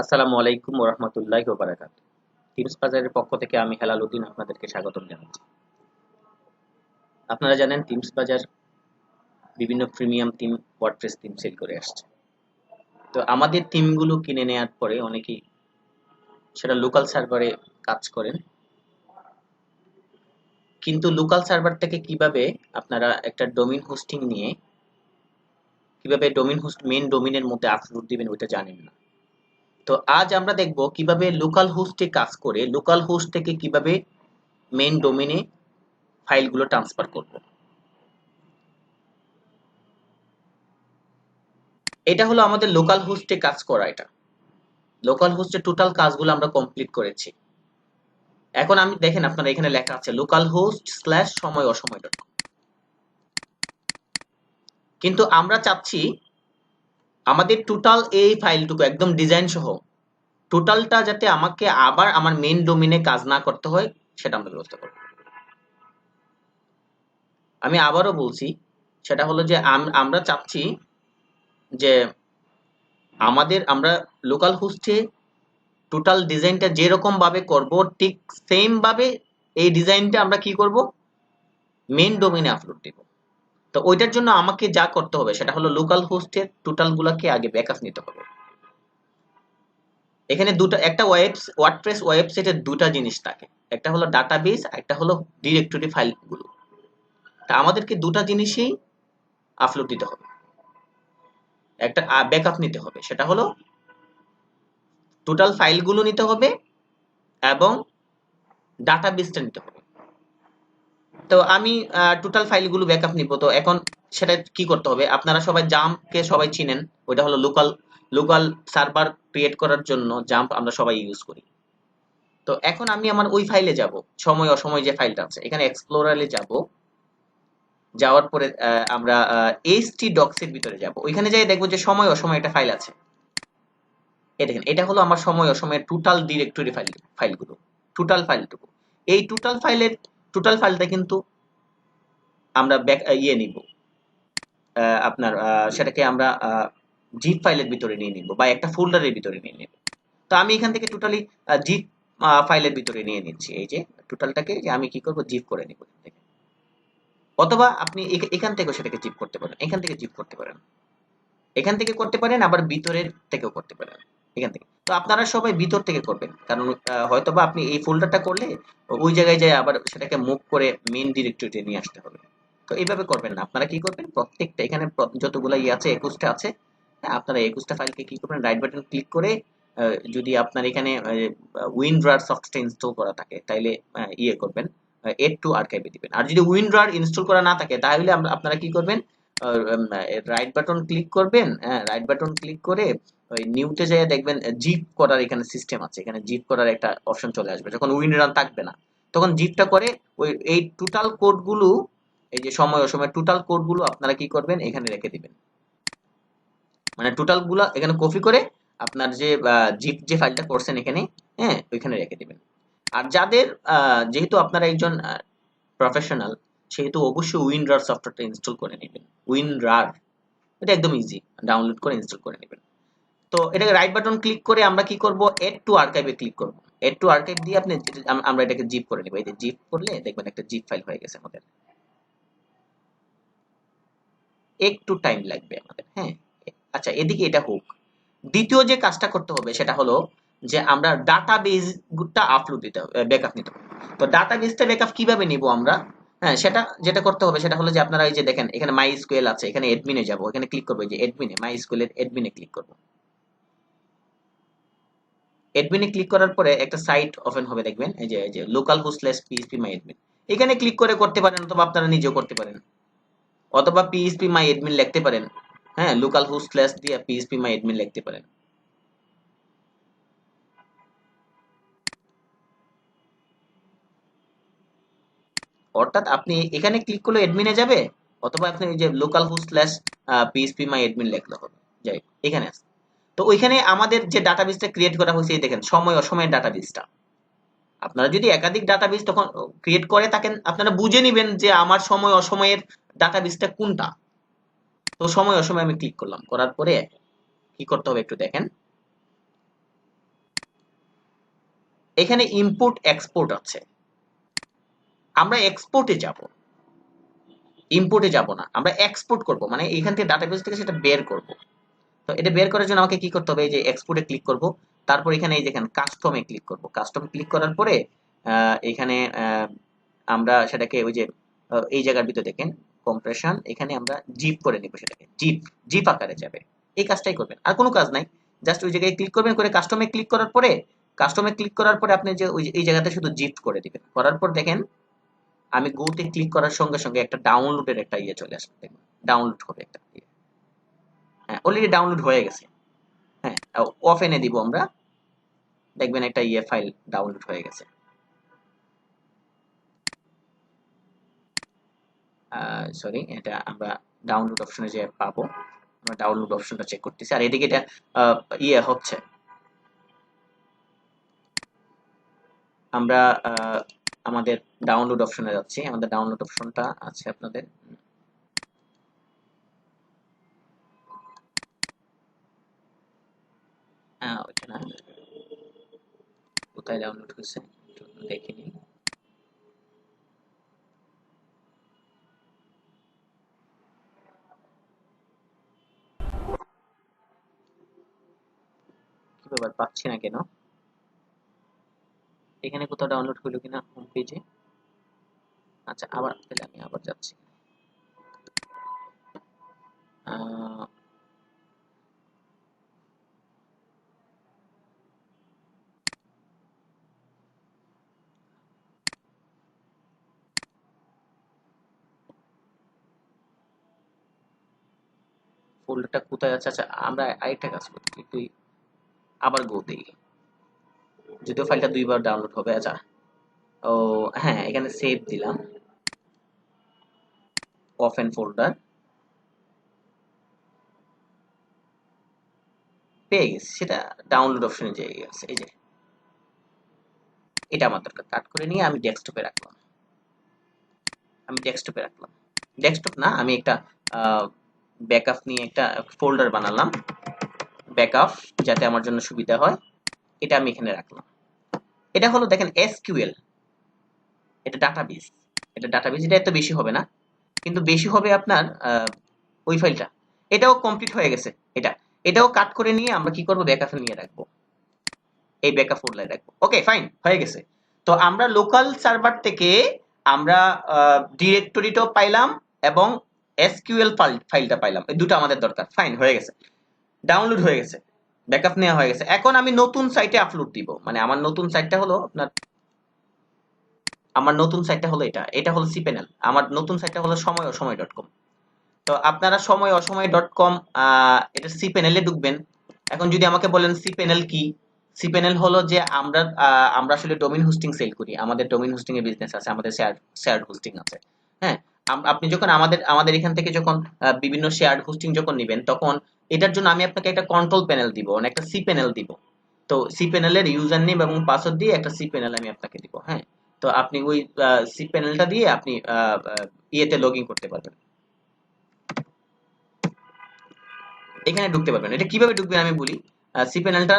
আসসালামু আলাইকুম ওরহমতুল্লাহ বারাকাত টিমস বাজারের পক্ষ থেকে আমি হেলাল উদ্দিন আপনাদেরকে স্বাগতম জানাচ্ছি। আপনারা জানেন টিমস বাজার বিভিন্ন premium theme WordPress theme sale করে আসছে। তো আমাদের টিমগুলো কিনে নেওয়ার পরে অনেকেই সেটা লোকাল সার্ভারে কাজ করেন। কিন্তু লোকাল সার্ভার থেকে কীভাবে আপনারা একটা ডোমিন হোস্টিং নিয়ে, কীভাবে ডোমিন হোস্ট মেন ডোমিনের মধ্যে আপলোড দিবেন ওইটা জানেন না। তো আজ আমরা দেখব কীভাবে লোকাল হোস্টে কাজ করে লোকাল হোস্ট থেকে কীভাবে মেইন ডোমেনে ফাইলগুলো ট্রান্সফার করব। এটা হলো আমাদের লোকাল হোস্টে কাজ করা এটা। লোকাল হোস্টে টোটাল কাজগুলো আমরা কমপ্লিট করেছি। এখন আমি, দেখেন আপনারা এখানে লেখা আছে লোকাল হোস্ট স্ল্যাশ সময় অসময় ডট কিন্তু আমরা চাচ্ছি আমাদের টোটাল এই ফাইলটুকু একদম ডিজাইন সহ টোটালটা যাতে আমাকে আবার আমার মেইন ডোমিনে কাজ না করতে হয়, সেটা আমরা ব্যবস্থা করব। আমি আবারও বলছি, সেটা হলো যে আমরা চাচ্ছি যে আমাদের, আমরা লোকাল হোস্টে টোটাল ডিজাইনটা যেরকম ভাবে করব, ঠিক সেম ভাবে এই ডিজাইনটা আমরা কি করব? মেইন ডোমেনে আপলোড দিব। তো ওইটার জন্য আমাকে যা করতে হবে সেটা হলো লোকাল হোস্টের টোটাল গুলাকে আগে ব্যাকআপ নিতে হবে। এখানে দুটো, একটা ওয়েব ওয়ার্ডপ্রেস ওয়েবসাইটের দুটো জিনিস থাকে। একটা হলো ডাটাবেস একটা হলো ডিরেক্টরি ফাইলগুলো তা আমাদেরকে দুটো জিনিসই আপলোড দিতে হবে। একটা ব্যাকআপ নিতে হবে। সেটা হলো টোটাল ফাইলগুলো নিতে হবে এবং ডাটাবেসটা নিতে হবে। তো আমি টোটাল ফাইলগুলো ব্যাকআপ নিব। তো এখন সেটা কি করতে হবে? আপনারা সবাই জাম্পকে সবাই চিনেন, ওইটা হলো লোকাল লোকাল সার্ভার ক্রিয়েট করার জন্য জাম্প আমরা সবাই ইউজ করি। তো এখন আমি আমার ওই ফাইলে যাব, সময় অসময় যে ফাইলটা আছে। এখানে এক্সপ্লোরারে যাব। যাওয়ার পরে আমরা এইচটি ডক্স এর ভিতরে যাব। ওইখানে যাই দেখব যে সময় অসময় একটা ফাইল আছে। এই দেখেন, এটা হলো আমার সময় অসময়ের টোটাল ডিরেক্টরি ফাইল ফাইলগুলো টোটাল ফাইলটুকু এই টোটাল ফাইলের টোটাল ফাইলটা কিন্তু আমরা ব্যাক ইয়ে নিব। আপনার সেটাকে আমরা জিপ ফাইলের ভিতরে নিয়ে নিব বা একটা ফোল্ডারের ভিতরে নিয়ে নিব। তো আমি এখান থেকে টোটালি জিপ ফাইলের ভিতরে নিয়ে নিচ্ছি। এই যে টোটালটাকে যে আমি কি করব? জিপ করে নিব থেকে। অথবা আপনি এখান থেকেও সেটাকে জিপ করতে পারেন। এখান থেকে জিপ করতে পারেন। এখান থেকে করতে পারেন, আবার ভিতরের থেকেও করতে পারেন। এখান থেকে। তো আপনারা সবাই ভিতর থেকে করবেন। কারণ হয়তো বা আপনি এই ফোল্ডারটা করলে ওই জায়গায় যায় আবার সেটাকে মুভ করে মেইন ডিরেক্টরিতে নিয়ে আসতে হবে। তো এইভাবে করবেন না। আপনারা কি করবেন? প্রত্যেকটা এখানে যতগুলো ইয়ে আছে একুশটা আছে হ্যাঁ, আপনারা একুশটা ফাইলকে কি করবেন? রাইট বাটন ক্লিক করে যদি আপনার এখানে উইন্ড্রার সফটওয়্যার ইনস্টল করা থাকে তাইলে ইয়ে করবেন এড টু আর্কাইভে দিবেন। আর যদি উইন্ড্রার ইনস্টল করা না থাকে তাহলে আপনারা কি করবেন? রাইট বাটন ক্লিক করবেন রাইট বাটন ক্লিক করে ওই নিউতে যেয়ে দেখবেন জিপ করার এখানে সিস্টেম আছে। এখানে জিপ করার একটা অপশন চলে আসবে। যখন রান থাকবে না। তখন জিপটা করে ওই, এই টোটাল কোডগুলো এই যে সময় অসময় টোটাল কোডগুলো আপনারা কি করবেন? এখানে রেখে দিবেন। মানে টোটালগুলা এখানে কপি করে আপনার যে জিপ যে ফাইলটা করছেন এখানে হ্যাঁ ওইখানে রেখে দিবেন। আর যাদের যেহেতু আপনারা একজন প্রফেশনাল সেহেতু অবশ্যই উইনরার সফটওয়্যারটা ইনস্টল করে নেবেন। উইনরার এটা একদম ইজি ডাউনলোড করে ইনস্টল করে নেবেন। তো এটাকে রাইট বাটন ক্লিক করে আমরা কি করব? এড টু আর্কাইভে ক্লিক করব। এড টু আর্কাইভ দিয়ে আপনি আমরা এটাকে জিপ করে নেব। এই যে জিপ করলে দেখবেন একটা জিপ ফাইল হয়ে গেছে আমাদের। একটু টাইম লাগবে আমাদের হ্যাঁ? আচ্ছা এদিকে এটা হোক। দ্বিতীয় যে কাজটা করতে হবে সেটা হলো যে আমরা ডাটাবেসটা আপলোড দিতে হবে ব্যাকআপ নিতে হবে। তো ডাটাবেসটা ব্যাকআপ কীভাবে নিব আমরা? হ্যাঁ সেটা যেটা করতে হবে সেটা হলো যে আপনারা এই যে দেখেন, এখানে মাই স্কুয়েল আছে, এখানে এডমিনে যাব, এখানে ক্লিক করব যে মাই স্কুয়েলের ক্লিক করব। ক্লিক করার পরে একটা সাইট ওপেন হবে, দেখবেন, এই যে local host slash PHP my admin এখানে ক্লিক করে করতে পারেন অথবা আপনারা নিজেও করতে পারেন। অথবা পিএইচপি মাই এডমিন লিখতে পারেন। হ্যাঁ লোকাল হোস্ট স্ল্যাশ দিয়ে পিএইচপি মাই এডমিন লিখতে পারেন। অর্থাৎ আপনি এখানে ক্লিক করলে এডমিনে যাবে, অথবা আপনি যে local host slash PHP my admin লিখলে হবে। যাই এখানে আছে তো ওইখানে আমাদের যে ডাটাবেসটা ক্রিয়েট করা হয়েছে, এই দেখেন, সময় অসময়ের ডাটাবেসটা আপনারা যদি একাধিক ডাটাবেস তখন ক্রিয়েট করে থাকেন আপনারা বুঝে নেবেন যে আমার সময় অসময়ের ডাটাবেসটা কোনটা। তো সময় অসময় আমি ক্লিক করলাম, করার পরে কি করতে হবে একটু দেখেন। এখানে ইম্পোর্ট এক্সপোর্ট আছে। আমরা এক্সপোর্টে যাব। ইম্পোর্টে যাব না, আমরা এক্সপোর্ট করব মানে এখান থেকে ডাটাবেস থেকে সেটা বের করব। তো এটা বের করার জন্য আমাকে কি করতে হবে? এই যে এক্সপোর্টে ক্লিক করব, তারপর এখানে এই যেখানে কাস্টমে ক্লিক করব। কাস্টম ক্লিক করার পরে এখানে আমরা সেটাকে ওই যে এই জায়গার ভিতরে দেখেন কম্প্রেশন এখানে আমরা জিপ করে নিব সেটাকে। জিপ জিপ আকারে যাবে। এই কাজটাই করবেন, আর কোনো কাজ নাই। জাস্ট ওই জায়গায় ক্লিক করবেন করে কাস্টমে ক্লিক করার পরে কাস্টমে ক্লিক করার পরে আপনি যে ওই এই জায়গাতে শুধু জিপ করে দিবেন। করার পর দেখেন আমি গোতে ক্লিক করার সঙ্গে সঙ্গে একটা ডাউনলোডের একটা ইয়ে চলে আসবে, দেখুন। ডাউনলোড হবে একটা ইয়ে। হ্যাঁ অলরেডি ডাউনলোড হয়ে গেছে। হ্যাঁ অফ এনে দিব আমরা। দেখবেন একটা ইয়ে ফাইল ডাউনলোড হয়ে গেছে। সরি এটা আমরা ডাউনলোড অপশনে যে পাবো। আমরা ডাউনলোড অপশনটা চেক করতেছি। আর এদিকে এটা ইয়ে হচ্ছে। আমরা আমাদের ডাউনলোড অপশনে যাচ্ছি। আমাদের ডাউনলোড অপশনটা আছে আপনাদের। না। কোথায় ডাউনলোড হয়েছে? দেখে নিই। কি ব্যাপার পাচ্ছি না কেন? এখানে কোথাও ডাউনলোড হলো কিনা হোম পেজে আচ্ছা আবার তাহলে আমি আবার যাচ্ছি। ফোল্ডারটা কোথায় আছে? আচ্ছা আমরা আরেকটা কাজ করি তুই আবার গো দিই যদিও ফাইলটা দুইবার ডাউনলোড হবে আচ্ছা। ও হ্যাঁ এখানে সেভ দিলাম। ওপেন ফোল্ডার পেয়ে সেটা ডাউনলোড অপশনে যে গেছে, এই যে। এটা আমার দরকার কাট করে নিয়ে আমি ডেস্কটপে রাখলাম। আমি ডেস্কটপে রাখলাম। ডেস্কটপ না, আমি একটা ব্যাকআপ নিয়ে একটা ফোল্ডার বানালাম। ব্যাকআপ যাতে আমার জন্য সুবিধা হয়। এটা আমি এখানে রাখলাম। এটা হলো দেখেন এসকিউএল। এটা ডাটাবেস এটা ডাটাবেস এটা এত বেশি হবে না। কিন্তু বেশি হবে আপনার ওই ফাইলটা। এটাও কমপ্লিট হয়ে গেছে, এটা। এটাও কাট করে নিয়ে আমরা কি করব? ব্যাকআপে নিয়ে রাখব। এই ব্যাকআপ ফোল্ডারে রাখব। ওকে ফাইন হয়ে গেছে। তো আমরা লোকাল সার্ভার থেকে আমরা ডিরেক্টরিটাও পাইলাম এবং এসকিউএল ফাইলটা পাইলাম। এই দুটো আমাদের দরকার। ফাইন হয়ে গেছে। ডাউনলোড হয়ে গেছে। ব্যাকআপ নেওয়া হয়ে গেছে। এখন আমি নতুন সাইটে আপলোড দিব। মানে আমার নতুন সাইটটা হলো আপনার, আমার নতুন সাইটটা হলো এটা। এটা হলো সিপেনেল আমার নতুন সাইটটা হলো সময় অসময় ডট কম তো আপনারা সময় অসময় ডট কম এটা সি প্যানেলে ঢুকবেন। এখন যদি আমাকে বলেন সি প্যানেল কি? সি প্যানেল হলো যে আমরা আমরা আসলে ডোমিন হোস্টিং সেল করি। আমাদের ডোমিন হোস্টিং এর বিজনেস আছে, আমাদের শেয়ার শেয়ার হোস্টিং আছে। হ্যাঁ আপনি যখন আমাদের আমাদের এখান থেকে যখন বিভিন্ন শেয়ার হোস্টিং যখন নেবেন, তখন এটার জন্য আমি আপনাকে একটা কন্ট্রোল প্যানেল দিব মানে একটা সি প্যানেল দিব। তো সি প্যানেলের ইউজার নেম এবং পাসওয়ার্ড দিয়ে একটা সি প্যানেল আমি আপনাকে দিব হ্যাঁ? তো আপনি ওই সি প্যানেলটা দিয়ে আপনি ইয়েতে লগইন করতে পারবেন। এখানে ঢুকতে পারবেন। এটা কীভাবে ঢুকবেন আমি বলি? সি প্যানেলটা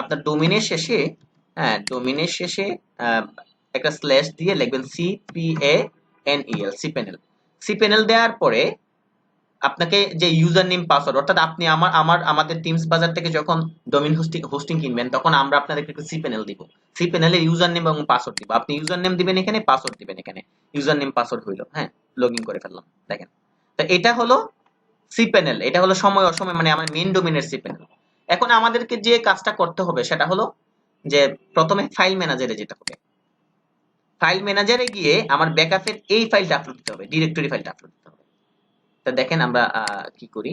আপনার ডোমিনের শেষে হ্যাঁ ডোমিনের শেষে একটা স্ল্যাশ দিয়ে লিখবেন C P A N E L C panel C panel দেওয়ার পরে আপনাকে যে ইউজার নেম পাসওয়ার্ড অর্থাৎ আপনি আমার আমার, আমাদের টিমস বাজার থেকে যখন ডোমিন হোস্টিং হোস্টিং কিনবেন, তখন আমরা আপনাদেরকে একটা সি প্যানেল দিব। সি প্যানেলের ইউজার নেম এবং পাসওয়ার্ড দিব। আপনি ইউজার নেম দিবেন এখানে পাসওয়ার্ড দিবেন এখানে। ইউজার নেম পাসওয়ার্ড হইল হ্যাঁ? লগ করে ফেললাম, দেখেন। তো এটা হলো সি প্যানেল এটা হলো সময় অসময় মানে আমার মেন ডোমিনের সি প্যানেল এখন আমাদেরকে যে কাজটা করতে হবে, সেটা হলো যে প্রথমে ফাইল ম্যানেজারে যেতে হবে। ফাইল ম্যানেজারে গিয়ে আমার ব্যাকআপের এই ফাইলটা আপলোড দিতে হবে ডিরেক্টরি ফাইলটা আপলোড তা দেখেন আমরা কি করি?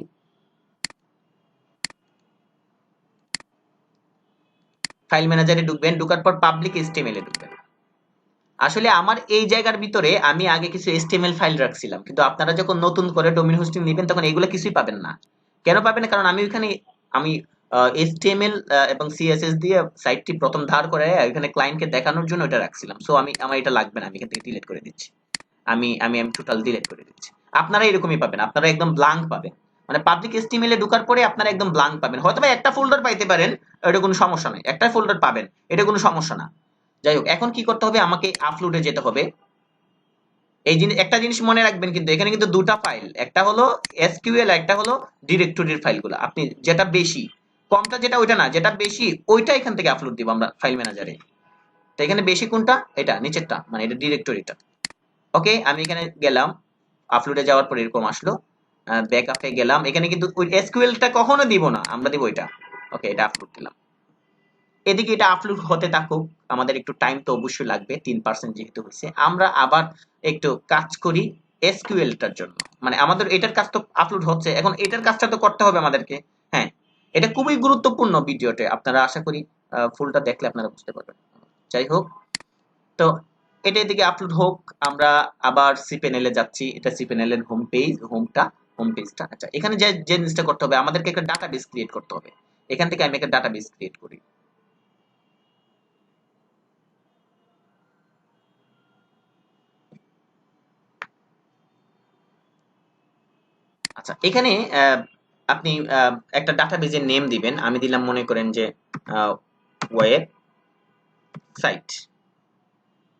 ফাইল ম্যানেজারে ঢুকবেন, ঢুকার পর পাবলিক এসটিএমএল এ ঢুকবেন। আসলে আমার এই জায়গার ভিতরে আমি আগে কিছু এসটিএমএল ফাইল রাখছিলাম, কিন্তু আপনারা যখন নতুন করে ডোমেইন হোস্টিং নেবেন, তখন এগুলো কিছুই পাবেন না। কেন পাবেন না? কারণ আমি ওখানে আমি এসটিএমএল এবং সিএসএস দিয়ে সাইটটি প্রথম ধার করে এখানে ক্লায়েন্টকে দেখানোর জন্য এটা রাখছিলাম। সো আমি, আমার এটা লাগবে না, আমি এখান থেকে ডিলিট করে দিচ্ছি। আমি আমি আমি টোটাল ডিলিট করে দিচ্ছি। আপনারা এরকমই পাবেন, আপনারা একদম ব্লাঙ্ক পাবেন। মানে পাবলিক এসটিএমএল এ ঢোকার পরে আপনারা একদম ব্লাঙ্ক পাবেন। হয়তো বা একটা ফোল্ডার পাইতে পারেন, এটা কোনো সমস্যা নেই একটা ফোল্ডার পাবেন, এটা কোনো সমস্যা না। যাই হোক, এখন কি করতে হবে? আমাকে আপলোডে যেতে হবে। এই জিনিস একটা জিনিস মনে রাখবেন কিন্তু, এখানে কিন্তু দুটা ফাইল একটা হলো এসকিউএল একটা হলো ডিরেক্টরির ফাইলগুলো আপনি যেটা বেশি, কমটা যেটা, ওইটা না। যেটা বেশি, ওইটা এখান থেকে আপলোড দিব আমরা ফাইল ম্যানেজারে তো এখানে বেশি কোনটা? এটা, নিচেরটা মানে এটা ডিরেক্টরিটা ওকে আমি এখানে গেলাম। আপলোডে যাওয়ার পর এরকম আসলো। ব্যাকআপে গেলাম। এখানে কিন্তু ওই এসকিউএলটা কখনো দিব না। আমরা দিব ওইটা ওকে এটা আপলোড দিলাম। এদিকে এটা আপলোড হতে থাকুক। আমাদের একটু টাইম তো অবশ্যই লাগবে। তিন পার্সেন্ট যেহেতু হয়েছে। আমরা আবার একটু কাজ করি এসকিউএলটার জন্য। মানে আমাদের এটার কাজ তো আপলোড হচ্ছে। এখন এটার কাজটা তো করতে হবে আমাদেরকে। হ্যাঁ এটা খুবই গুরুত্বপূর্ণ ভিডিওতে আপনারা আশা করি ফুলটা দেখলে আপনারা বুঝতে পারবেন। যাই হোক, তো এটা এদিকে আপলোড হোক, আমরা আবার সি প্যানেলে যাচ্ছি। এটা সি প্যানেলের হোম পেজ হোমটা হোম পেজটা আচ্ছা এখানে যে যে জিনিসটা করতে হবে, আমাদেরকে একটা ডাটাবেস ক্রিয়েট করতে হবে। এখান থেকে আমি একটা ডাটাবেস ক্রিয়েট করি। আচ্ছা এখানে আপনি একটা ডাটাবেজের নেম দিবেন। আমি দিলাম মনে করেন যে web site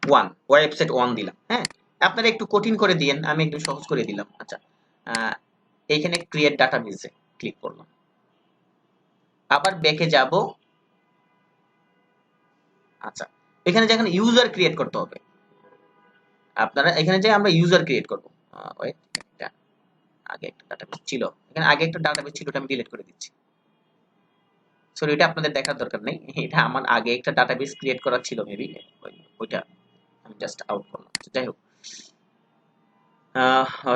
one website one দিলাম হ্যাঁ? আপনারা একটু কঠিন করে দিয়েন, আমি একটু সহজ করে দিলাম। আচ্ছা এইখানে ক্রিয়েট ডাটাবেজে ক্লিক করলাম। আবার ব্যাকে যাব। আচ্ছা এখানে যখন ইউজার ক্রিয়েট করতে হবে, আপনারা এখানে যে আমরা ইউজার ক্রিয়েট করব ওয়েট আগে একটা ডাটাবেস ছিল, এখানে আগে একটা ডাটাবেস ছিল, ওটা আমি ডিলিট করে দিচ্ছি। সরি এটা আপনাদের দেখার দরকার নেই, এটা আমার আগে একটা ডাটাবেস ক্রিয়েট করা ছিল মেবি ওইটা। আমি জাস্ট আউট করলাম। আচ্ছা, যাই হোক।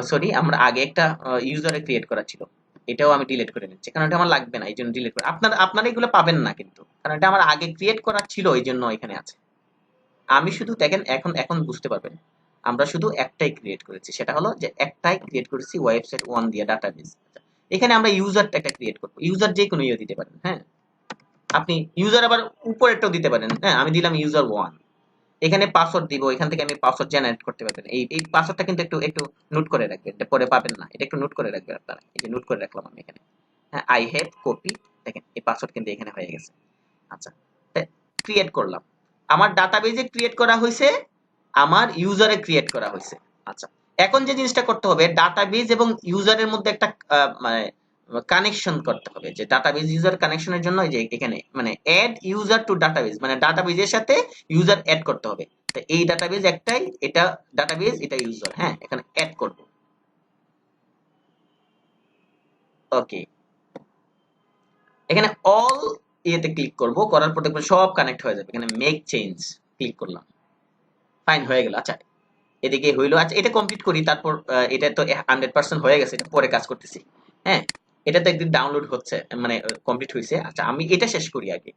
সরি আমরা আগে একটা ইউজারে ক্রিয়েট করা ছিল। এটাও আমি ডিলিট করে নিচ্ছি। কারণ এটা আমার লাগবে না এই জন্য ডিলিট করে আপনার আপনারা এগুলো পাবেন না কিন্তু। কারণ এটা আমার আগে ক্রিয়েট করা ছিল এই জন্য এখানে আছে। আমি শুধু দেখেন এখন এখন বুঝতে পারবেন। আমরা শুধু একটাই ক্রিয়েট করেছি। সেটা হলো যে একটাই ক্রিয়েট করেছি ওয়েবসাইট ওয়ান দিয়ে ডাটাবেস এখানে আমরা ইউজারটা একটা ক্রিয়েট করব। ইউজার যে কোনো ইয়ে দিতে পারেন হ্যাঁ? আপনি ইউজার আবার উপরেরটাও দিতে পারেন। হ্যাঁ আমি দিলাম ইউজার ওয়ান এখানে পাসওয়ার্ড দিব, এখান থেকে আমি পাসওয়ার্ড জেনারেট করতে পারবেন। এই এই পাসওয়ার্ডটা কিন্তু একটু একটু নোট করে রাখবেন, এটা পরে পাবেন না। এটা একটু নোট করে রাখবেন আপনারা। এই যে নোট করে রাখলাম আমি এখানে। হ্যাঁ আই হ্যাভ কপি দেখেন, এই পাসওয়ার্ড কিন্তু এখানে হয়ে গেছে। আচ্ছা ক্রিয়েট করলাম। আমার ডাটাবেজে ক্রিয়েট করা হয়েছে, আমার ইউজারে ক্রিয়েট করা হয়েছে। আচ্ছা এখন যে জিনিসটা করতে হবে ডাটাবেজ এবং ইউজারের মধ্যে একটা মানে কানেকশন করতে হবে। যে ডাটাবেজ ইউজার কানেকশনের জন্য যে এখানে মানে অ্যাড ইউজার টু ডাটাবেজ মানে ডাটাবেজের সাথে ইউজার অ্যাড করতে হবে। তো এই ডাটাবেজ একটাই, এটা ডাটাবেজ এটা ইউজার হ্যাঁ এখানে অ্যাড করব। ওকে এখানে অল ইয়েতে ক্লিক করব, করার পর দেখবেন সব কানেক্ট হয়ে যাবে। এখানে মেক চেঞ্জ ক্লিক করলাম। ফাইন হয়ে গেল। আচ্ছা এদিকে হইল। আচ্ছা এটা কমপ্লিট করি, তারপর এটা তো হান্ড্রেড পার্সেন্ট হয়ে গেছে, এটা পরে কাজ করতেছি। হ্যাঁ এটা তো একদিন ডাউনলোড হচ্ছে মানে কমপ্লিট হয়েছে আচ্ছা আমি এটা শেষ করি আগে।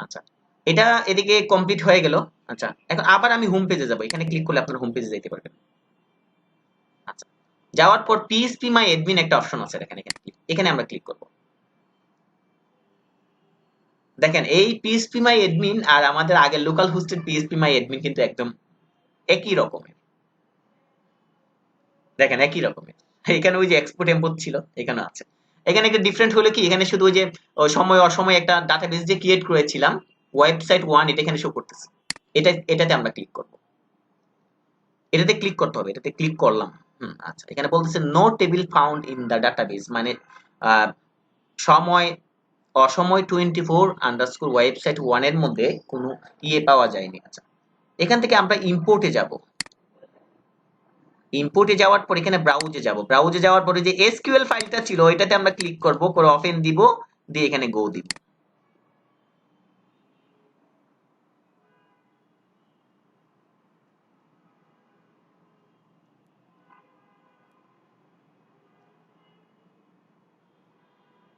আচ্ছা এটা এদিকে কমপ্লিট হয়ে গেল। আচ্ছা এখন আবার আমি হোম পেজে যাব। এখানে ক্লিক করলে আপনার হোম পেজে যেতে পারবেন। আচ্ছা যাওয়ার পর পিএসপি মাই অ্যাডমিন একটা অপশন আছে। এখানে এখানে আমরা ক্লিক করব। দেখেন, এই পিএসপি মাই অ্যাডমিন আর আমাদের আগের local hosted PHP my admin কিন্তু একদম একই রকমের। দেখেন, একই রকমের। এখানে ওই যে এক্সপোর্ট এম্পোর্ট ছিল, এখানে আছে। এখানে একটা ডিফারেন্ট হলো কি, এখানে শুধু ওই যে সময়, অসময় একটা ডাটাবেস যে ক্রিয়েট করেছিলাম ওয়েবসাইট ওয়ান এটা এখানে শো করতেছে। এটা, এটাতে আমরা ক্লিক করব। এটাতে ক্লিক করতে হবে, এটাতে ক্লিক করলাম। হুম আচ্ছা এখানে বলতেছে no table found in the database মানে সময়, অসময় টোয়েন্টি ফোর আন্ডারস্কোর ওয়েবসাইট ওয়ানের মধ্যে কোনো ইয়ে পাওয়া যায়নি। আচ্ছা এখান থেকে আমরা ইম্পোর্টে যাব। ইম্পোর্টে যাওয়ার পর এখানে ব্রাউজে যাব। ব্রাউজে যাওয়ার পরে যে এসকিউএল ফাইলটা ছিল এটাতে আমরা ক্লিক করব, করে অফেন দিব, দিয়ে এখানে গো দিব।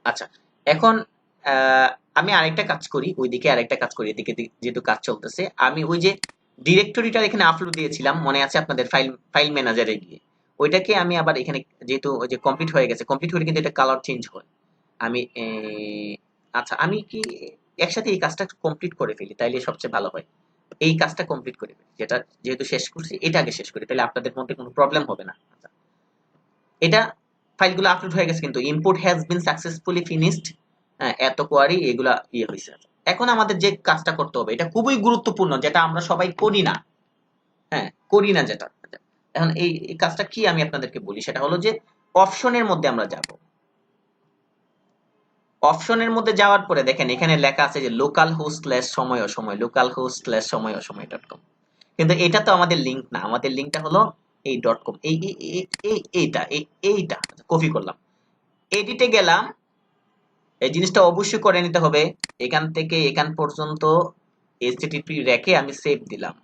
আচ্ছা এখন আমি আরেকটা কাজ করি, ওইদিকে আরেকটা কাজ করি এদিকে যেহেতু কাজ চলতেছে, আমি ওই যে ডিরেক্টরিটা এখানে আপলোড দিয়েছিলাম, মনে আছে আপনাদের ফাইল ফাইল ম্যানেজারে গিয়ে। ওইটাকে আমি আবার এখানে যেহেতু ওই যে কমপ্লিট হয়ে গেছে কমপ্লিট হলে কিন্তু এটা কালার চেঞ্জ হয়। আমি আচ্ছা আমি কি একসাথে এই কাজটা কমপ্লিট করে ফেলি, তাইলে সবচেয়ে ভালো হয়। এই কাজটা কমপ্লিট করে ফেলি, যেটা যেহেতু শেষ করছি, এটা আগে শেষ করি তাহলে আপনাদের মধ্যে কোনো প্রবলেম হবে না। আচ্ছা এটা ফাইলগুলো আপলোড হয়ে গেছে কিন্তু import has been successfully finished এত কোয়ারি এগুলা ইয়ে হয়েছে এখন আমাদের যে কাজটা করতে হবে, এটা খুবই গুরুত্বপূর্ণ, যেটা আমরা সবাই করি না। হ্যাঁ করি না যেটা। এখন এই কাজটা কি আমি আপনাদেরকে বলি? সেটা হলো যে, অপশনের মধ্যে আমরা যাব। অপশনের মধ্যে যাওয়ার পরে দেখেন, এখানে লেখা আছে যে লোকাল হোস্ট স্ল্যাশ সময় অসময় লোকাল হোস্ট স্ল্যাশ সময় অসময় ডট কম কিন্তু এটা তো আমাদের লিংক না, আমাদের লিংকটা হলো এই ডট কম এই, এই- এই- এই, এইটা, এই- এইটা কপি করলাম। এডিটে গেলাম এই জিনিসটা অবশ্যই করে নিতে হবে। এখান থেকে এখান পর্যন্ত এইচটিটিপি রেখে আমি সেভ দিলাম।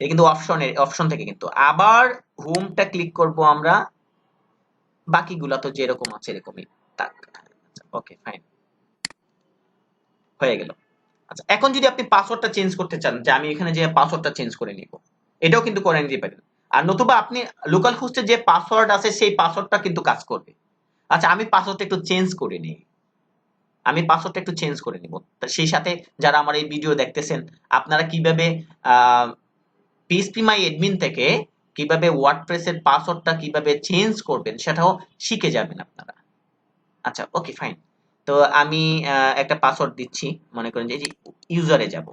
এই কিন্তু অপশনের অপশন থেকে কিন্তু। আবার হোমটা ক্লিক করব আমরা। বাকিগুলা তো যেরকম আছে এরকমই। থাক ওকে ফাইন হয়ে গেল। আচ্ছা এখন যদি আপনি পাসওয়ার্ডটা চেঞ্জ করতে চান, যে আমি এখানে যে পাসওয়ার্ডটা চেঞ্জ করে নিব, এটাও কিন্তু করে নিতে পারেন। আর নতুবা আপনি লোকাল হোস্টে যে পাসওয়ার্ড আছে, সেই পাসওয়ার্ডটা কিন্তু কাজ করবে। আচ্ছা আমি পাসওয়ার্ডটা একটু চেঞ্জ করে নিই। আমি পাসওয়ার্ডটা একটু চেঞ্জ করে নিব। সেই সাথে যারা আমার এই ভিডিও দেখতেছেন, আপনারা কীভাবে পিএসপি মাই এডমিন থেকে কীভাবে ওয়ার্ডপ্রেসের পাসওয়ার্ডটা কীভাবে চেঞ্জ করবেন, সেটাও শিখে যাবেন আপনারা। আচ্ছা ওকে ফাইন তো আমি একটা পাসওয়ার্ড দিচ্ছি। মনে করেন যে ইউজারে যাব।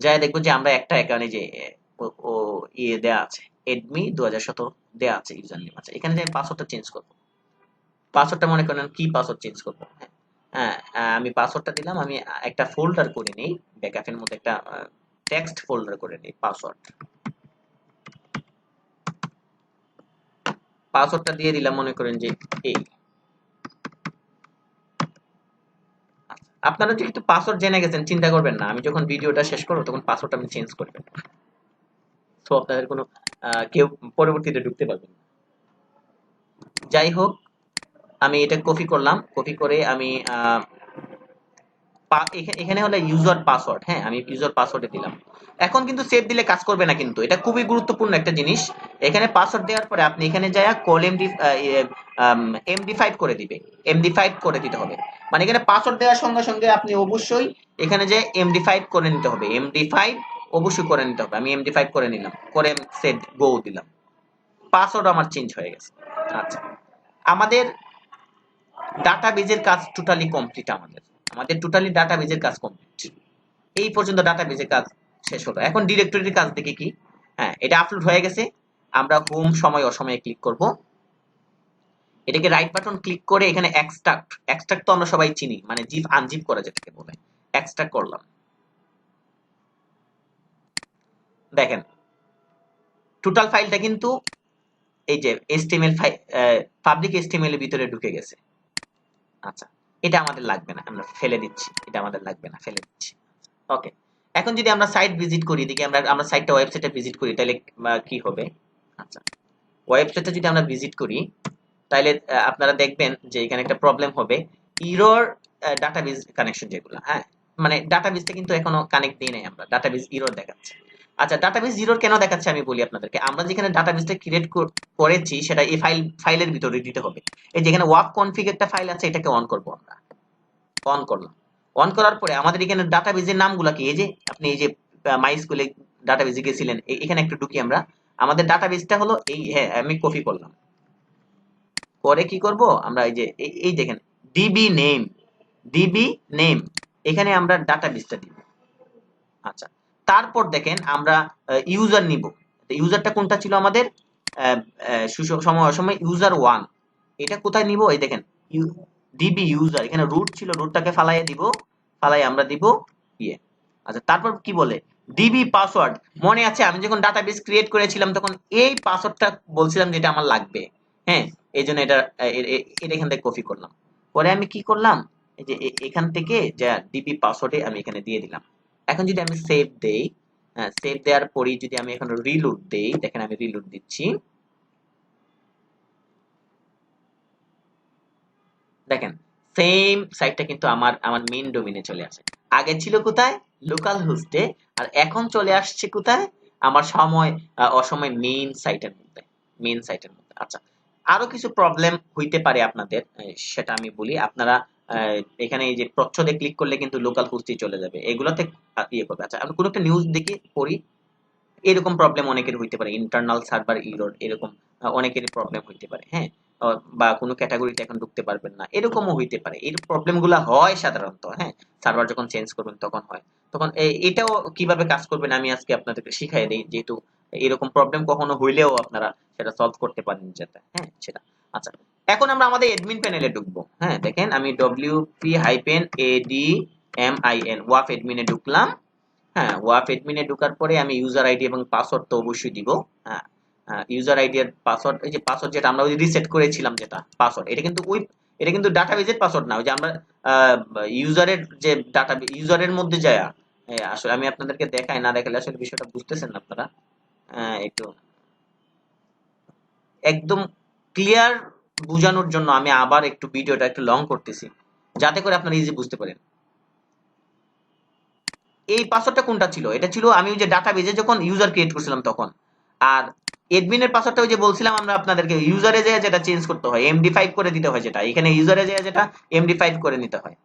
যাই দেখব যে আমরা একটা অ্যাকাউন্টে যে, ও ইয়ে দেয়া আছে। এডমি দু হাজার সতেরো দেওয়া আছে ইউজার নেম আছে। এখানে যে পাসওয়ার্ডটা চেঞ্জ করব। পাসওয়ার্ডটা মনে করেন কি পাসওয়ার্ড চেঞ্জ করব? হ্যাঁ হ্যাঁ, আমি পাসওয়ার্ডটা দিলাম আমি একটা ফোল্ডার করে নিই ব্যাকআপের মধ্যে একটা টেক্সট ফোল্ডার করে নিই পাসওয়ার্ড পাসওয়ার্ডটা দিয়ে দিলাম মনে করেন যে এই আচ্ছা, আপনারা যেহেতু পাসওয়ার্ড জেনে গেছেন চিন্তা করবেন না আমি যখন ভিডিওটা শেষ করব তখন পাসওয়ার্ডটা আমি চেঞ্জ করবেন। তো আপনাদের কোনো কেউ পরবর্তীতে ঢুকতে পারবেন। যাই হোক আমি এটা কপি করলাম। কপি করে আমি এখানে হলো ইউজার পাসওয়ার্ড হ্যাঁ আমি ইউজার পাসওয়ার্ডে দিলাম। এখন কিন্তু সেভ দিলে কাজ করবে না কিন্তু। এটা খুবই গুরুত্বপূর্ণ একটা জিনিস। এখানে পাসওয়ার্ড দেওয়ার পরে আপনি এখানে যায় কল এমডি এমডি ফাইভ করে দিবে। এমডি ফাইভ করে দিতে হবে। মানে এখানে পাসওয়ার্ড দেওয়ার সঙ্গে সঙ্গে আপনি অবশ্যই এখানে যে এমডি ফাইভ করে নিতে হবে। এমডি ফাইভ অবশ্যই করে নিতে হবে। আমি এমডি ফাইভ করে নিলাম। করে সেভ গো দিলাম। পাসওয়ার্ড আমার চেঞ্জ হয়ে গেছে। আচ্ছা। আমাদের ডাটাবেজের কাজ টোটালি কমপ্লিট আমাদের। আমাদের টোটালি ডাটাবেজের কাজ কমপ্লিট এই পর্যন্ত ডাটাবেজের কাজ শেষ হলো। এখন ডিরেক্টরির কাজ দেখে কি? হ্যাঁ এটা আপলোড হয়ে গেছে। আমরা হোম সময় অসময়ে ক্লিক করব। এটাকে রাইট বাটন ক্লিক করে এখানে এক্সট্রাক্ট এক্সট্রাক্ট তো আমরা সবাই চিনি মানে জিপ আনজিপ করা যেটাকে বলে। এক্সট্রাক্ট করলাম। দেখেন টোটাল ফাইলটা কিন্তু এই যে এসটিএমএল ফাইল পাবলিক এসটিএমএল এর ভিতরে ঢুকে গেছে। আচ্ছা এটা আমাদের লাগবে না, আমরা ফেলে দিচ্ছি, এটা আমাদের লাগবে না, ফেলে দিচ্ছি। ওকে এখন যদি আমরা সাইট ভিজিট করি, এদিকে আমরা আমরা সাইটটা ওয়েবসাইটে ভিজিট করি, তাহলে কি হবে? আচ্ছা ওয়েবসাইটে যদি আমরা ভিজিট করি, তাহলে আপনারা দেখবেন যে এখানে একটা প্রবলেম হবে। ইরর ডাটাবেজ কানেকশন যেগুলো হ্যাঁ? মানে ডাটাবেজটা কিন্তু এখনও কানেক্ট দিই নাই আমরা ডাটাবেজ ইরর দেখাচ্ছে। আচ্ছা ডাটাবেজ ইরর কেন দেখাচ্ছে আমি বলি আপনাদেরকে? আমরা যেখানে ডাটাবেজটা ক্রিয়েট করেছি, সেটা এই ফাইল ফাইলের ভিতরে দিতে হবে। এই যেখানে ওয়াক কনফিগ একটা ফাইল আছে, এটাকে অন করব আমরা। অন করলাম। অন করার পরে আমাদের এখানে ডাটাবেজের নামগুলো কি? এই যে, আপনি এই যে মাই স্কুলে ডাটাবেজে গেছিলেন এখানে একটু ঢুকি আমরা। আমাদের ডাটাবেজটা হলো এই হ্যাঁ আমি কপি করলাম। পরে কি করব? আমরা এই যে, এই- দেখেন ডিবি নেম ডিবি নেম এখানে আমরা ডাটাবেজটা দিব। আচ্ছা তারপর দেখেন আমরা ইউজার নিব। ইউজারটা কোনটা ছিল আমাদের? সময় ইউজার ওয়ান এটা কোথায় নিব? এই দেখেন ডিবি ইউজার এখানে রুট ছিল রুটটাকে ফালাইয়ে দিব। ফালাই আমরা দিব ইয়ে। আচ্ছা তারপর কি বলে? ডিবি পাসওয়ার্ড মনে আছে, আমি যখন ডাটাবেস ক্রিয়েট করেছিলাম, তখন এই পাসওয়ার্ডটা বলছিলাম যেটা আমার লাগবে। হ্যাঁ এই জন্য এটা এটা এখান থেকে কপি করলাম। পরে আমি কি করলাম? এই যে এখান থেকে যা ডিবি পাসওয়ার্ডে আমি এখানে দিয়ে দিলাম। এখন যদি আমি সেভ দেই হ্যাঁ সেভ দেওয়ার পরেই যদি আমি এখন রিলুট দেই, দেখেন আমি রিলুট দিচ্ছি। দেখেন সেম সাইটটা কিন্তু আমার আমার মেইন ডোমেইনে চলে আসে। আগে ছিল কোথায়? লোকাল হোস্টে আর এখন চলে আসছে কোথায়? আমার সময় অসময় মেইন সাইটের মধ্যে মেইন সাইটের মধ্যে। আচ্ছা আরও কিছু প্রবলেম হইতে পারে আপনাদের সেটা আমি বলি। আপনারা এখানে এই যে প্রচ্ছদে ক্লিক করলে কিন্তু লোকাল হোস্টে চলে যাবে। এগুলাতে ইয়ে করবে। আচ্ছা আমি কোনো একটা নিউজ দেখি, পড়ি, এরকম প্রবলেম অনেকের হইতে পারে। ইন্টারনাল সার্ভার ইরোড এরকম অনেকের প্রবলেম হইতে পারে হ্যাঁ? বা কোনো ক্যাটাগরিতে এখন ঢুকতে পারবেন না। এরকমও হইতে পারে। এই প্রবলেমগুলো হয় সাধারণত হ্যাঁ? সার্ভার যখন চেঞ্জ করবেন তখন হয়। তখন এটাও কীভাবে কাজ করবেন আমি আজকে আপনাদেরকে শিখাই দিই, যেহেতু এরকম প্রবলেম কখনো হইলেও আপনারা সেটা সলভ করতে পারেন যেটা হ্যাঁ? সেটা। আচ্ছা এখন আমরা আমাদের এডমিন প্যানেলে ঢুকবো হ্যাঁ? দেখেন, আমি W P hyphen A D M I N ওয়াফ এডমিনে ঢুকলাম। হ্যাঁ ওয়াফ এডমিনে ঢোকার পরে আমি ইউজার আইডি এবং পাসওয়ার্ড তো অবশ্যই দিব হ্যাঁ? ইউজার আইডি আর পাসওয়ার্ড এই যে পাসওয়ার্ড যেটা আমরা ওই রিসেট করেছিলাম যেটা পাসওয়ার্ড এটা কিন্তু ওই, এটা কিন্তু ডাটাবেজের পাসওয়ার্ড না, ওই যে আমরা ইউজারের যে ডাটা ইউজারের মধ্যে যায় আসলে আমি আপনাদেরকে দেখাই, না দেখালে আসলে বিষয়টা বুঝতেছেন আপনারা একটু, একদম ক্লিয়ার বোঝানোর জন্য আমি আবার একটু ভিডিওটা একটু লং করতেছি, যাতে করে আপনারা ইজি বুঝতে পারেন। এই পাসওয়ার্ডটা কোনটা ছিল? এটা ছিল আমি ওই যে ডাটাবেজে যখন ইউজার ক্রিয়েট করছিলাম তখন, আর এডমিনের পাসওয়ার্ডটা ওই যে বলছিলাম আমরা আপনাদেরকে ইউজারে যেয়ে যেটা চেঞ্জ করতে হয় এমডি ফাইভ করে দিতে হয় যেটা, এখানে ইউজারে যেয়ে যেটা এমডি ফাইভ করে নিতে হয়।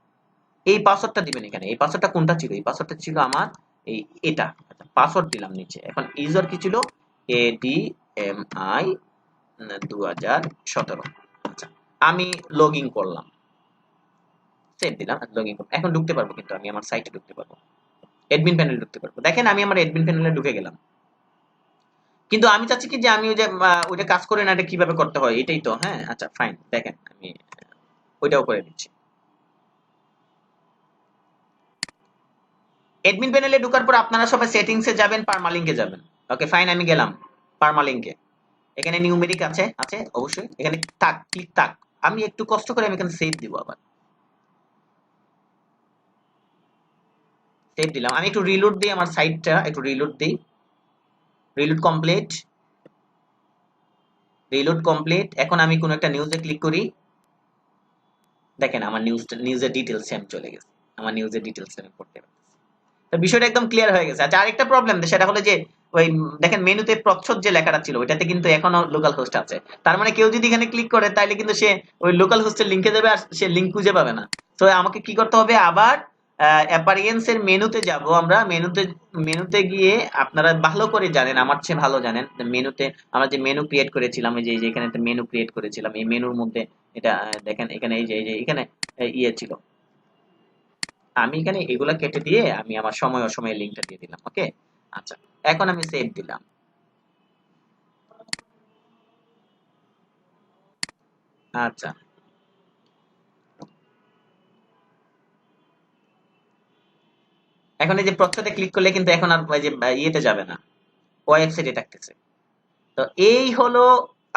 এই পাসওয়ার্ডটা দিবেন এখানে, এই পাসওয়ার্ডটা কোনটা ছিল? এই পাসওয়ার্ডটা ছিল আমার এই এটা পাসওয়ার্ড দিলাম নিচে। এখন ইউজার কি ছিল? এ ডি এম আই দু হাজার সতেরো। আচ্ছা আমি লগ ইন করলাম। সেভ দিলাম লগ ইন এখন ঢুকতে পারব কিন্তু আমি, আমার সাইটে ঢুকতে পারব। এডমিন প্যানেলে ঢুকতে পারব। দেখেন আমি আমার এডমিন প্যানেলে ঢুকে গেলাম। কিন্তু আমি চাচ্ছি কি যে আমি ওই যে ওইটা কাজ করে না, এটা কীভাবে করতে হয়? এটাই তো হ্যাঁ? আচ্ছা ফাইন দেখেন, আমি ওইটাও করে দিচ্ছি এডমিন প্যানেলে ঢোকার পর আপনারা সবাই সেটিংসে যাবেন পারমালিংকে যাবেন। ওকে ফাইন আমি গেলাম পারমালিংকে এখানে নিউমেরিক আছে আছে, অবশ্যই। এখানে তাক ক্লিক তাক আমি একটু কষ্ট করে আমি এখানে সেভ দিব আবার। সেভ দিলাম। আমি একটু রিলোড দিই, আমার সাইটটা একটু রিলোড দিই। রিলোড কমপ্লিট রিলোড কমপ্লিট এখন আমি কোন একটা নিউজে ক্লিক করি। দেখেন, আমার নিউজ নিউজের ডিটেলস আমি চলে গেছে। আমার নিউজের ডিটেলস আমি পড়তে তো বিষয়টা একদম ক্লিয়ার হয়ে গেছে। আচ্ছা আরেকটা প্রবলেম সেটা হলো যে, ওই, দেখেন, মেনুতে প্রচ্ছদ যে লেখাটা ছিল, ওইটাতে কিন্তু এখনও লোকাল হোস্ট আছে। তার মানে কেউ যদি এখানে ক্লিক করে তাহলে কিন্তু সে ওই লোকাল হোস্টের লিংকে যাবে আর সে লিংক খুঁজে পাবে না। তো আমাকে কি করতে হবে? আবার অ্যাপারিয়েন্স এর মেনুতে যাব আমরা। মেনুতে মেনুতে গিয়ে আপনারা ভালো করে জানেন, আমার চেয়ে ভালো জানেন মেনুতে আমরা যে মেনু ক্রিয়েট করেছিলাম, এই যে এখানে একটা মেনু ক্রিয়েট করেছিলাম, এই মেনুর মধ্যে এটা, দেখেন, এখানে এই যে এই যে, এখানে ইয়ে ছিল। আমি এখানে এগুলা কেটে দিয়ে আমি আমার সময় অসময়ে লিঙ্কটা দিয়ে দিলাম ওকে আচ্ছা এখন আমি সেভ দিলাম। আচ্ছা। এখন এই যে প্রচ্ছদে ক্লিক করলে কিন্তু এখন আর যে ইয়েতে যাবে না। ওয়েবসাইটে থাকতেছে। তো এই হলো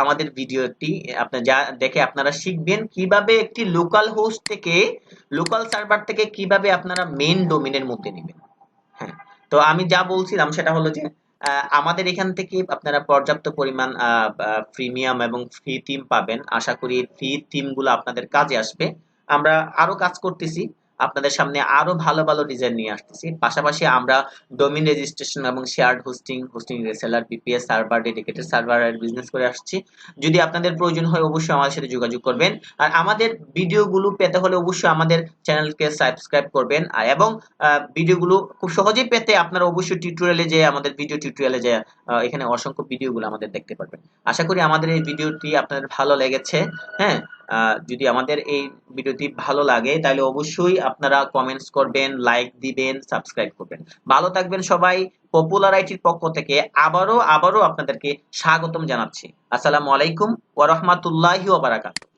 আমাদের ভিডিওটি। আপনি যা দেখে আপনারা শিখবেন কীভাবে একটি লোকাল হোস্ট থেকে লোকাল সার্ভার থেকে কীভাবে আপনারা মেইন ডোমেনের মধ্যে নেবেন। হ্যাঁ তো আমি যা বলছিলাম সেটা হলো যে আমাদের এখান থেকে আপনারা পর্যাপ্ত পরিমাণ প্রিমিয়াম এবং ফ্রি থিম পাবেন। আশা করি ফ্রি থিমগুলো আপনাদের কাজে আসবে। আমরা আরও কাজ করতেছি। আপনাদের সামনে আরও ভালো ভালো ডিজাইন নিয়ে আসতেছি। পাশাপাশি আমরা ডোমিন রেজিস্ট্রেশন এবং shared hosting hosting reseller VPS server dedicated server এর বিজনেস করে আসছি। যদি আপনাদের প্রয়োজন হয় অবশ্যই আমাদের সাথে যোগাযোগ করবেন। আর আমাদের ভিডিওগুলো পেতে হলে অবশ্যই আমাদের চ্যানেলকে সাবস্ক্রাইব করবেন। এবং ভিডিওগুলো খুব সহজেই পেতে আপনারা অবশ্যই টিউটোরিয়ালে যে আমাদের ভিডিও টিউটোরিয়ালে যে এখানে অসংখ্য ভিডিওগুলো আমাদের দেখতে পারবেন। আশা করি আমাদের এই ভিডিওটি আপনাদের ভালো লেগেছে। হ্যাঁ যদি আমাদের এই ভিডিওটি ভালো লাগে, তাহলে অবশ্যই আপনারা কমেন্টস করবেন লাইক দিবেন সাবস্ক্রাইব করবেন। ভালো থাকবেন সবাই। পপুলারাইটির পক্ষ থেকে আবারও আবারও আপনাদেরকে স্বাগতম জানাচ্ছি। আসসালামু আলাইকুম ওয়া রাহমাতুল্লাহি ওয়া বারাকাতুহু।